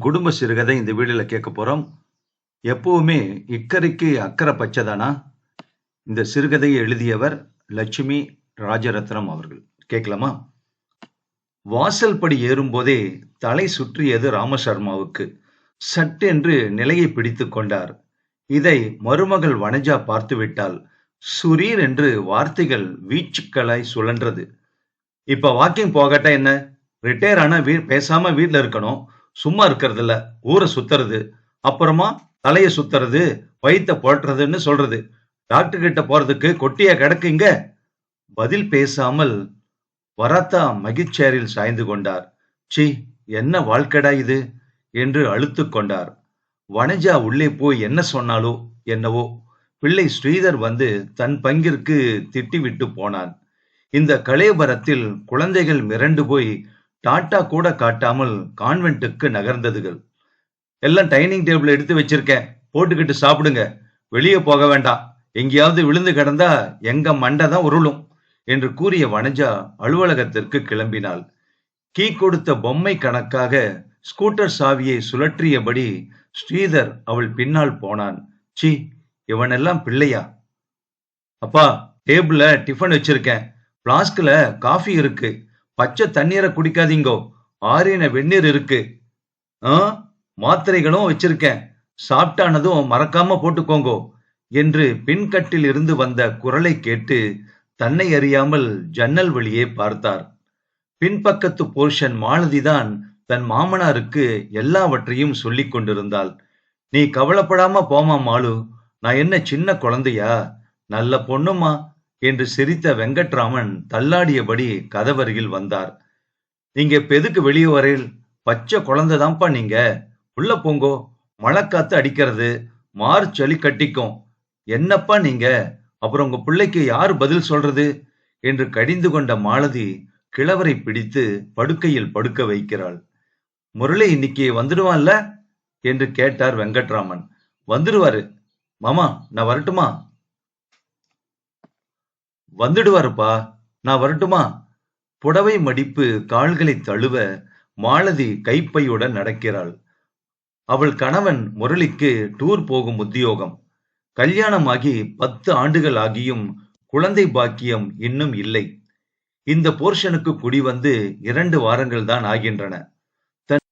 குடும்ப சிறுகதை இந்த வீடியோல கேட்க போறோம். எப்பவுமே இக்கரைக்கு அக்கறை பச்சைதானா? இந்த சிறுகதையை எழுதியவர் லட்சுமி ராஜரத்னம் அவர்கள். கேட்கலாமா? வாசல் படி ஏறும்போதே தலை சுற்றியது ராமசர்மாவுக்கு. சட்டென்று நிலையை பிடித்து கொண்டார். இதை மருமகள் வனஜா பார்த்துவிட்டால் சுரீர் என்று வார்த்தைகள் வீச்சுக்களாய் சுழன்றது. இப்ப வாக்கிங் போகட்டா என்ன? ரிட்டையர் ஆனா வீ பேசாம வீட்டில் இருக்கணும். சும்மா இருக்கிறது இல்ல ஊரை சுத்துறது அப்புறமா தலைய சுத்துறது வயித்த போட்டுறதுன்னு சொல்றது. டாக்டர் கிட்ட போறதுக்கு கொட்டியா கிடக்குங்க. பதில் பேசாமல் வரத்தா மகிழ்ச்சேரில் சாய்ந்து கொண்டார். சி என்ன வாழ்க்கடா இது? என்று அழுத்து கொண்டார். வனஜா உள்ளே போய் என்ன சொன்னாலோ என்னவோ. பிள்ளை ஸ்ரீதர் வந்து தன் பங்கிற்கு திட்டிவிட்டு போனான். இந்த கலையபரத்தில் குழந்தைகள் மிரண்டு போய் டாட்டா கூட காட்டாமல் கான்வென்ட்டுக்கு நகர்ந்ததுகள். எல்லாம் டைனிங் டேபிள் எடுத்து வச்சிருக்கேன். போட்டுக்கிட்டு சாப்பிடுங்க. வெளியே போக வேண்டாம். எங்கேயாவது விழுந்து கிடந்தா எங்க மண்டை தான் உருளும் என்று கூறிய வனஜா அலுவலகத்திற்கு கிளம்பினாள். கீ கொடுத்த பொம்மை கணக்காக ஸ்கூட்டர் சாவியை சுழற்றியபடி ஸ்ரீதர் அவள் பின்னால் போனான். சி இவனெல்லாம் பிள்ளையா? அப்பா டேபிள்ல டிஃபன் வச்சிருக்கேன். பிளாஸ்க்ல காஃபி இருக்கு. பச்சை தண்ணீரை குடிக்காதீங்கோ. ஆறின வெந்நீர் இருக்கு. ஆ மாத்திரைகளும் வச்சிருக்கேன். சாப்பிட்டானதும் மறக்காம போட்டுக்கோங்கோ என்று பின்கட்டில் இருந்து வந்த குரலை கேட்டு தன்னை அறியாமல் ஜன்னல் வழியே பார்த்தார். பின்பக்கத்து போர்ஷன் மாலதிதான் தன் மாமனாருக்கு எல்லாவற்றையும் சொல்லிக் கொண்டிருந்தாள். நீ கவலைப்படாம போமா மாலு. நான் என்ன சின்ன குழந்தையா? நல்ல பொண்ணுமா என்று சிரித்த வெங்கட்ராமன் தள்ளாடியபடி கதவருகில் வந்தார். நீங்க பெதுக்கு எதுக்கு வெளியே வரையில்? பச்சை குழந்தைதான்ப்பா நீங்க. உள்ள போங்கோ. மழைக்காத்து அடிக்கிறது. மார் சளி கட்டிக்கும். என்னப்பா நீங்க? அப்புறம் உங்க பிள்ளைக்கு யார் பதில் சொல்றது? என்று கடிந்து கொண்ட மாலதி கிழவரை பிடித்து படுக்கையில் படுக்க வைக்கிறாள். முரளி இன்னைக்கு வந்துடுவான்ல? என்று கேட்டார் வெங்கட்ராமன். வந்துடுவாரு மாமா நான் வரட்டுமா? வந்துடுவாருப்பா. நான் வரட்டுமா? புடவை மடிப்பு கால்களை தழுவ மாலதி கைப்பையுடன் நடக்கிறாள். அவள் கணவன் முரளிக்கு டூர் போகும் உத்தியோகம். கல்யாணமாகி பத்து ஆண்டுகள் ஆகியும் குழந்தை பாக்கியம் இன்னும் இல்லை. இந்த போர்ஷனுக்கு குடி வந்து இரண்டு வாரங்கள் தான் ஆகின்றன. தன்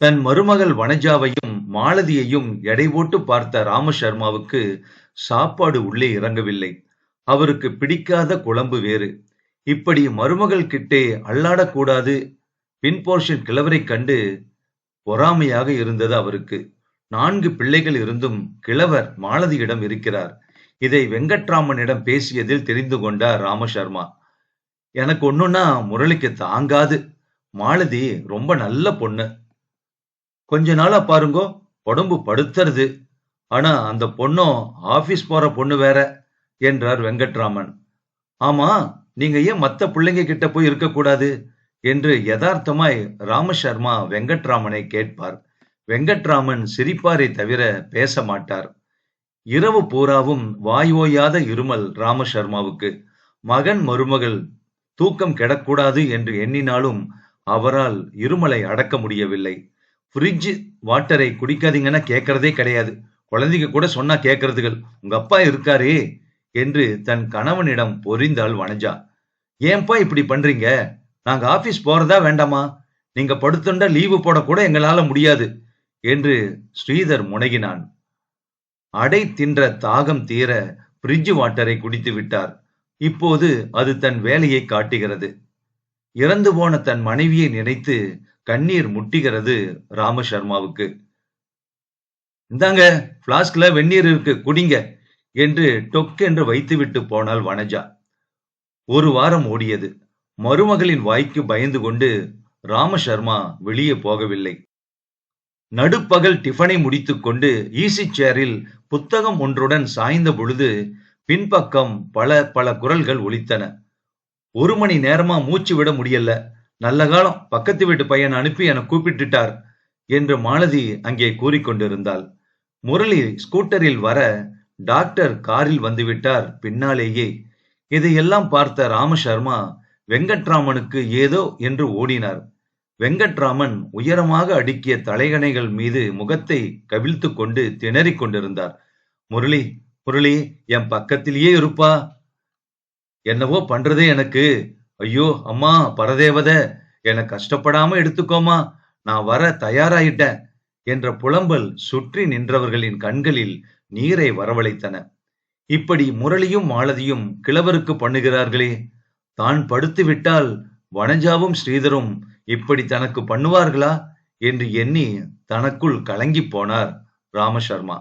தன் மருமகள் வனஜாவையும் மாலதியையும் எடை போட்டு பார்த்த ராமசர்மாவுக்கு சாப்பாடு உள்ளே இறங்கவில்லை. அவருக்கு பிடிக்காத குழம்பு வேறு. இப்படி மருமகள் கிட்டே அல்லாடக்கூடாது பின் போர்ஷன் கிழவரை கண்டு பொறாமையாக இருந்தது அவருக்கு. நான்கு பிள்ளைகள் இருந்தும் கிழவர் மாலதியிடம் இருக்கிறார். இதை வெங்கட்ராமனிடம் பேசியதில் தெரிந்து கொண்டார் ராமசர்மா. எனக்கு ஒண்ணுன்னா முரளிக்கு தாங்காது. மாலதி ரொம்ப நல்ல பொண்ணு. கொஞ்ச நாளா பாருங்கோ உடம்பு படுத்துறது ஆனா அந்த பொண்ணும் ஆபீஸ் போற பொண்ணு வேற. என்றார் வெங்கட்ராமன். ஆமா நீங்க ஏன் மத்த பிள்ளைங்க கிட்ட போய் இருக்கக்கூடாது? என்று யதார்த்தமாய் ராமசர்மா வெங்கட்ராமனை கேட்பார். வெங்கட்ராமன் சிரிப்பாரை தவிர பேச மாட்டார். இரவு பூராவும் வாய் ஓயாத இருமல் ராமசர்மாவுக்கு. மகன் மருமகள் தூக்கம் கெடக்கூடாது என்று எண்ணினாலும் அவரால் இருமலை அடக்க முடியவில்லை. ஃப்ரிட்ஜ் வாட்டரை குடிக்காதீங்கன்னா கேட்கறதே கிடையாது. குழந்தைங்க கூட சொன்னா கேட்கறதுகள் உங்க அப்பா இருக்காரே. என்று தன் கணவனிடம் பொறிந்தாள் வனஜா. ஏன்பா இப்படி பண்றீங்க? நாங்க ஆபீஸ் போறதா வேண்டாமா? நீங்க படுத்துண்டா லீவு போடக்கூட எங்களால முடியாது என்று ஸ்ரீதர் முனகினான். அடை தின்ற தாகம் தீர பிரிட்ஜ் வாட்டரை குடித்து விட்டார். இப்போது அது தன் வேலையை காட்டுகிறது. இறந்து போன தன் மனைவியை நினைத்து கண்ணீர் முட்டிகிறது ராமசர்மாவுக்கு இந்தாங்க பிளாஸ்க்ல வெந்நீர் இருக்கு குடிங்க. என்று டொக்கென்று வைத்துவிட்டு போனாள் வனஜா. ஒரு வாரம் ஓடியது. மருமகளின் வாய்க்கு பயந்து கொண்டு ராமசர்மா வெளியே போகவில்லை. நடுப்பகல் டிஃபனை முடித்துக்கொண்டு ஈசி சேரில் புத்தகம் ஒன்றுடன் சாய்ந்த பொழுது பின்பக்கம் பல பல குரல்கள் ஒலித்தன. ஒரு மணி நேரமா மூச்சு விட முடியல. நல்ல காலம் பக்கத்து வீட்டு பையன் அனுப்பி என கூப்பிட்டுட்டார் என்று மாலதி அங்கே கூறிக்கொண்டிருந்தாள். முரளி ஸ்கூட்டரில் வர டாக்டர் காரில் வந்துவிட்டார். பின்னாலேயே இதையெல்லாம் பார்த்த ராமசர்மா வெங்கட்ராமனுக்கு ஏதோ என்று ஓடினார். வெங்கட்ராமன் உயரமாக அடுக்கிய தலைகணைகள் மீது முகத்தை கவிழ்த்து கொண்டு திணறிக் கொண்டிருந்தார். முரளி முரளி என் பக்கத்திலேயே இருப்பா. என்னவோ பண்றதே எனக்கு. ஐயோ அம்மா பரதேவத என கஷ்டப்படாம எடுத்துக்கோமா. நான் வர தயாராயிட்டேன். என்ற புலம்பல் சுற்றி நின்றவர்களின் கண்களில் நீரை வரவழைத்தன. இப்படி முரளியும் மாலதியும் கிழவருக்கு பண்ணுகிறார்களே? தான் படுத்து விட்டால் வனஜாவும் ஸ்ரீதரும் இப்படி தனக்கு பண்ணுவார்களா? என்று எண்ணி தனக்குள் கலங்கி போனார் ராமசர்மா.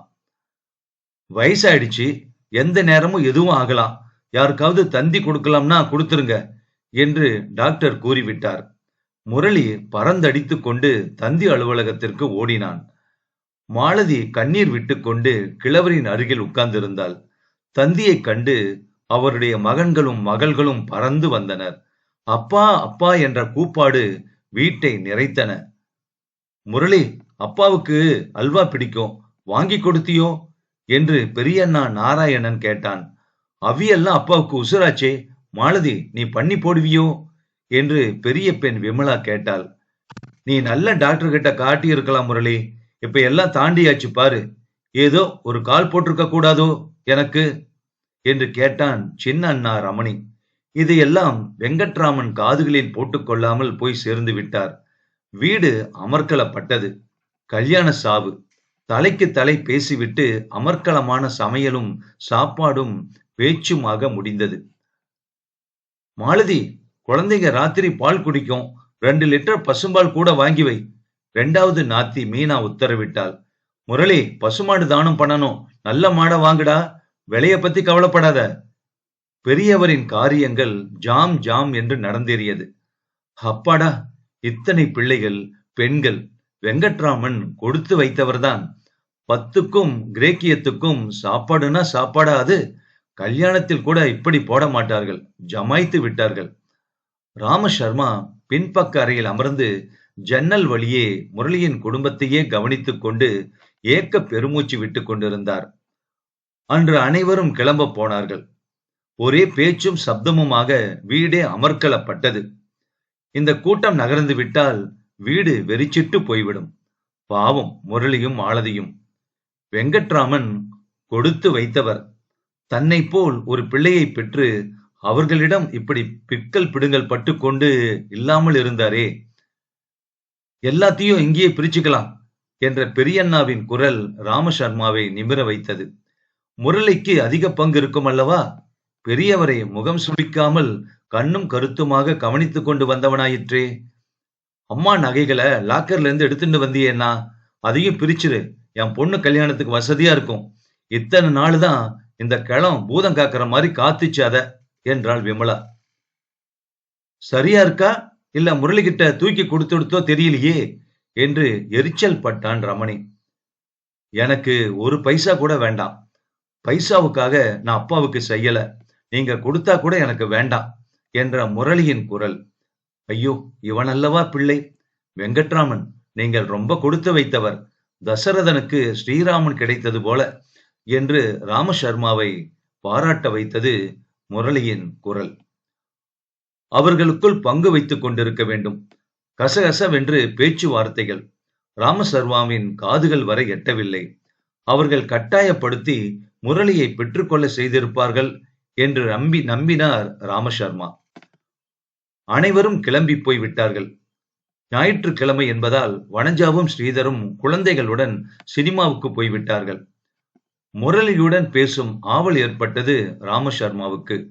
வயசாயிடுச்சு. எந்த நேரமும் எதுவும் ஆகலாம். யாருக்காவது தந்தி கொடுக்கலாம்னா கொடுத்துருங்க என்று டாக்டர் கூறிவிட்டார். முரளி பறந்தடித்துக் கொண்டு தந்தி அலுவலகத்திற்கு ஓடினான். மாலதி கண்ணீர் விட்டுக்கொண்டு கிழவரின் அருகில் உட்கார்ந்திருந்தாள். தந்தியைக் கண்டு அவருடைய மகன்களும் மகள்களும் பறந்து வந்தனர். அப்பா அப்பா என்ற கூப்பாடு வீட்டை நிறைத்தன. முரளி அப்பாவுக்கு அல்வா பிடிக்கும் வாங்கி கொடுத்தியோ? என்று பெரியண்ணா நாராயணன் கேட்டான். அவியெல்லாம் அப்பாவுக்கு உசுராச்சே மாலதி நீ பண்ணி போடுவியோ? என்று பெரிய பெண் விமலா கேட்டாள். நீ நல்ல டாக்டர் கிட்ட காட்டி இருக்கலாம் முரளி. இப்ப எல்லாம் தாண்டியாச்சு பாரு. ஏதோ ஒரு கால் போட்டிருக்க கூடாதோ எனக்கு? என்று கேட்டான் சின்ன அண்ணா ரமணி. இதையெல்லாம் வெங்கட்ராமன் காதுகளில் போட்டுக்கொள்ளாமல் போய் சேர்ந்து விட்டார். வீடு அமர்க்கலப்பட்டது. கல்யாண சாவு. தலைக்கு தலை பேசிவிட்டு அமர்க்கலமான சமையலும் சாப்பாடும் பேச்சுமாக முடிந்தது. மாலதி குழந்தைங்க ராத்திரி பால் குடிக்கும். ரெண்டு லிட்டர் பசும்பால் கூட வாங்கி வை. ரெண்டாவது நாத்தி மீனா உத்தரவிட்டாள். முரளி பசுமாடு தானம் பண்ணணும். நல்ல மாடை வாங்குடா. விலைய பத்தி கவலைப்படாத. பெரியவரின் காரியங்கள் ஜாம் ஜாம் என்று நடந்தேறியது. அப்பாடா இத்தனை பிள்ளைகள் பெண்கள். வெங்கட்ராமன் கொடுத்து வைத்தவர்தான். பத்துக்கும் கிரேக்கியத்துக்கும் சாப்பாடுனா சாப்பாடா அது. கல்யாணத்தில் கூட இப்படி போட மாட்டார்கள். ஜமாய்த்து விட்டார்கள். ராமசர்மா பின்பக்க அறையில் அமர்ந்து ஜன்னல் வழியே முரளியின் குடும்பத்தையே கவனித்துக் கொண்டு ஏக்க பெருமூச்சு விட்டுக் கொண்டிருந்தார். அன்று அனைவரும் கிளம்ப போனார்கள். ஒரே பேச்சும் சப்தமுமாக வீடே அமர்க்கலப்பட்டது. இந்த கூட்டம் நகர்ந்து விட்டால் வீடு வெறிச்சிட்டு போய்விடும். பாவம் முரளியும் ஆளதியும். வெங்கட்ராமன் கொடுத்து வைத்தவர். தன்னை போல் ஒரு பிள்ளையை பெற்று அவர்களிடம் இப்படி பிக்கல் பிடுங்கல் பட்டு கொண்டு இல்லாமல் இருந்தாரே. எல்லாத்தையும் இங்கேயே பிரிச்சுக்கலாம் என்ற பெரியண்ணாவின் குரல் ராமசர்மாவை நிமிர வைத்தது. முரளிக்கு அதிக பங்கு இருக்கும் அல்லவா? பெரியவரை முகம் சுழிக்காமல் கண்ணும் கருத்துமாக கவனித்துக் கொண்டு வந்தவனாயிற்றே. அம்மா நகைகளை லாக்கர்ல இருந்து எடுத்துட்டு வந்தியேண்ணா அதையும் பிரிச்சிரு. என் பொண்ணு கல்யாணத்துக்கு வசதியா இருக்கும். இத்தனை நாள் தான் இந்த கிளம் பூதம் காக்கிற மாதிரி காத்துச்சு அதை. என்றாள் விமலா. சரியா இருக்கா இல்ல முரளிகிட்ட தூக்கி கொடுத்துடுத்தோ தெரியலையே? என்று எரிச்சல் பட்டான் ரமணி. எனக்கு ஒரு பைசா கூட வேண்டாம். பைசாவுக்காக நான் அப்பாவுக்கு செய்யல. நீங்க கொடுத்தா கூட எனக்கு வேண்டாம் என்ற முரளியின் குரல். ஐயோ இவன் அல்லவா பிள்ளை? வெங்கட்ராமன் நீங்கள் ரொம்ப கொடுத்து வைத்தவர். தசரதனுக்கு ஸ்ரீராமன் கிடைத்தது போல என்று ராமசர்மாவை பாராட்ட வைத்தது முரளியின் குரல். அவர்களுக்குள் பங்கு வைத்துக் கொண்டிருக்க வேண்டும். கசகசவென்று பேச்சுவார்த்தைகள். ராமசர்மாவின் காதுகள் வரை எட்டவில்லை. அவர்கள் கட்டாயப்படுத்தி முரளியை பெற்றுக்கொள்ள செய்திருப்பார்கள் என்று நம்பி நம்பினார் ராமசர்மா. அனைவரும் கிளம்பி போய் விட்டார்கள். ஞாயிற்றுக்கிழமை என்பதால் வனஜாவும் ஸ்ரீதரும் குழந்தைகளுடன் சினிமாவுக்கு போய்விட்டார்கள் முரளியுடன் பேசும் ஆவல் ஏற்பட்டது ராமசர்மாவுக்கு.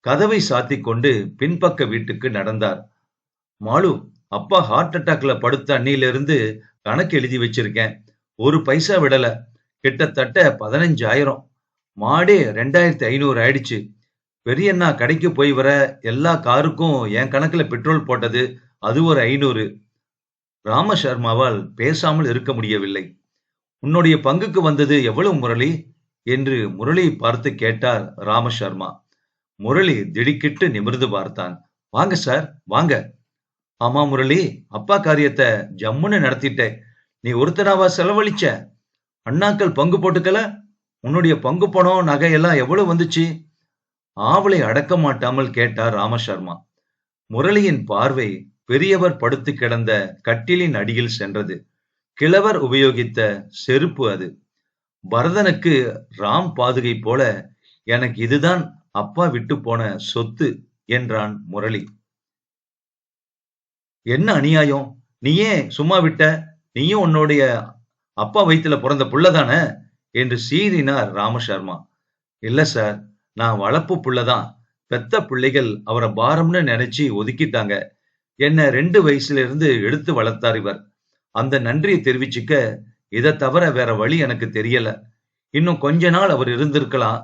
கதவை சாத்திக் கொண்டு பின்பக்க வீட்டுக்கு நடந்தார். மாலு அப்பா ஹார்ட் அட்டாக்ல படுத்த அன்னியிலிருந்து கணக்கு எழுதி வச்சிருக்கேன். ஒரு பைசா விடல. கிட்டத்தட்ட பதினஞ்சாயிரம். மாடே ரெண்டாயிரத்தி ஐநூறு ஆயிடுச்சு. பெரியண்ணா கடைக்கு போய் வர எல்லா காருக்கும் என் கணக்குல பெட்ரோல் போட்டது அது ஒரு ஐநூறு. ராமசர்மாவால் பேசாமல் இருக்க முடியவில்லை. உன்னுடைய பங்குக்கு வந்தது எவ்வளவு முரளி? என்று முரளியை பார்த்து கேட்டார் ராமசர்மா. முரளி திடுக்கிட்டு நிமிர்ந்து பார்த்தான். வாங்க சார் வாங்க. ஆமா முரளி அப்பா காரியத்தை ஜம்முன்னு நடத்திட்ட. நீ ஒருத்தனாவா செலவழிச்ச? அண்ணாக்கள் பங்கு போட்டுக்கல? உன்னுடைய பங்கு பணம் நகை எல்லாம் எவ்வளவு வந்துச்சு? ஆவலை அடக்க மாட்டாமல் கேட்டார் ராமசர்மா. முரளியின் பார்வை பெரியவர் படுத்து கிடந்த கட்டிலின் அடியில் சென்றது. கிழவர் உபயோகித்த செருப்பு அது. பரதனுக்கு ராம் பாதுகை போல எனக்கு இதுதான் அப்பா விட்டு போன சொத்து என்றான் முரளி. என்ன அநியாயம்? நீ ஏன் சும்மா விட்ட? நீயும் உன்னுடைய அப்பா வயித்துல பிறந்த புள்ளதானே என்று சீறினார் ராமசர்மா. இல்ல சார் நான் வளர்ப்பு புள்ளதான் பெத்த பிள்ளைகள் அவரை பாரம்னு நினைச்சு ஒதுக்கிட்டாங்க. என்ன ரெண்டு வயசுல இருந்து எடுத்து வளர்த்தார் இவர். அந்த நன்றியை தெரிவிச்சுக்க இதை தவிர வேற வழி எனக்கு தெரியல. இன்னும் கொஞ்ச நாள் அவர் இருந்திருக்கலாம்.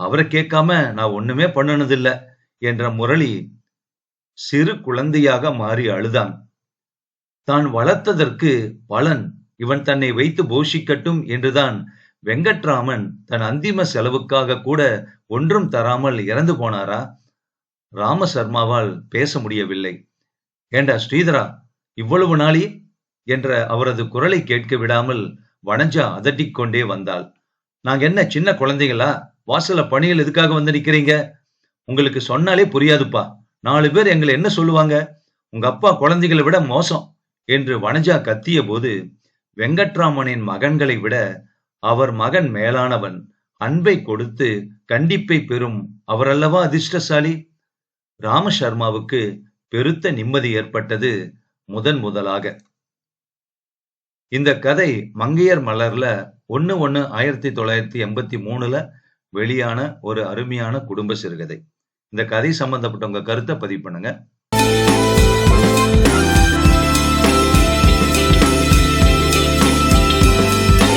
அவரை கேட்காம நான் ஒண்ணுமே பண்ணுனதில்ல என்ற முரளி சிறு குழந்தையாக மாறி அழுதான். தான் வளர்த்ததற்கு பலன் இவன் தன்னை வைத்து போஷிக்கட்டும் என்றுதான் வெங்கட்ராமன் தன் அந்திம செலவுக்காக கூட ஒன்றும் தராமல் இறந்து போனாரா? ராமசர்மாவால் பேச முடியவில்லை. ஏண்டா ஸ்ரீதரா இவ்வளவு நாளி என்ற அவரது குரலை கேட்க விடாமல் வனஜா அதட்டிக் கொண்டே வந்தாள். நாங்க என்ன சின்ன குழந்தைங்களா வாசல்ல பணியில் எதுக்காக வந்து நிக்கிறீங்க? உங்களுக்கு சொன்னாலே புரியாதுப்பா. நாலு பேர் எங்களை என்ன சொல்லுவாங்க? உங்க அப்பா குழந்தைகளை விட மோசம் என்று வனஜா கத்திய போது வெங்கட்ராமனின் மகன்களை விட அவர் மகன் மேலானவன். அன்பை கொடுத்து கண்டிப்பை பெறும் அவரல்லவா அதிர்ஷ்டசாலி? ராமசர்மாவுக்கு பெருத்த நிம்மதி ஏற்பட்டது முதன் முதலாக. இந்த கதை மங்கையர் மலர்ல ஒன்னு ஒன்னு ஆயிரத்தி தொள்ளாயிரத்தி எண்பத்தி மூணுல வெளியான ஒரு அருமையான குடும்ப சிறுகதை. இந்த கதை சம்பந்தப்பட்டவங்க கருத்தை பதிவு பண்ணுங்க.